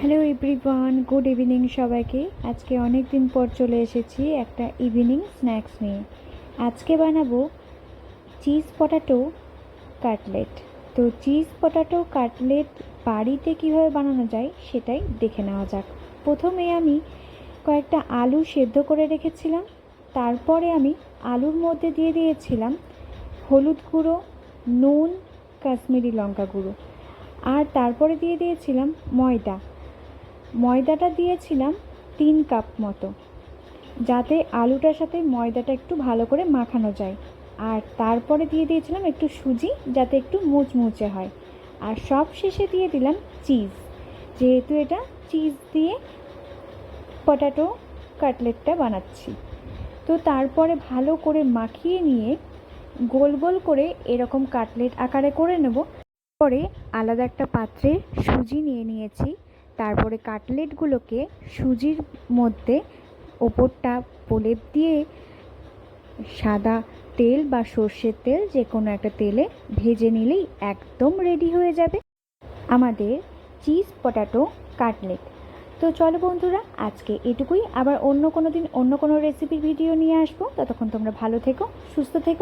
Hello everyone, good evening সবাইকে। আজকে অনেক দিন পর চলে এসেছি একটা ইভিনিং স্ন্যাক্স নিয়ে। আজকে বানাবো চিজ পটাটো কাটলেট। তো চিজ পটাটো কাটলেট বাড়িতে কীভাবে বানানো যায় সেটাই দেখে নেওয়া যাক। প্রথমে আমি কয়েকটা আলু সেদ্ধ করে রেখেছিলাম। তারপরে আমি আলুর মধ্যে দিয়ে দিয়েছিলাম হলুদ গুঁড়ো, নুন, কাশ্মীরি লঙ্কা গুঁড়ো। আর তারপরে দিয়ে দিয়েছিলাম ময়দা। ময়দাটা দিয়েছিলাম তিন কাপ মতো, যাতে আলুটার সাথে ময়দাটা একটু ভালো করে মাখানো যায়। আর তারপরে দিয়ে দিয়েছিলাম একটু সুজি, যাতে একটু মুচমুচে হয়। আর সব শেষে দিয়ে দিলাম চিজ, যেহেতু এটা চিজ দিয়ে পটাটো কাটলেটটা বানাচ্ছি। তো তারপরে ভালো করে মাখিয়ে নিয়ে গোল গোল করে এরকম কাটলেট আকারে করে নেব। পরে আলাদা একটা পাত্রে সুজি নিয়ে নিয়েছি। তারপরে কাটলেটগুলোকে সুজির মধ্যে ওপরটা প্রলেপ দিয়ে সাদা তেল বা সর্ষের তেল যে কোনো একটা তেলে ভেজে নিলেই একদম রেডি হয়ে যাবে। আমাদের চিজ পটাটো কাটলেট। তো চলো বন্ধুরা, আজকে এটুকুই। আবার অন্য কোনো দিন অন্য কোনো রেসিপির ভিডিও নিয়ে আসব। ততক্ষণ তোমরা ভালো থেকো, সুস্থ থেকো।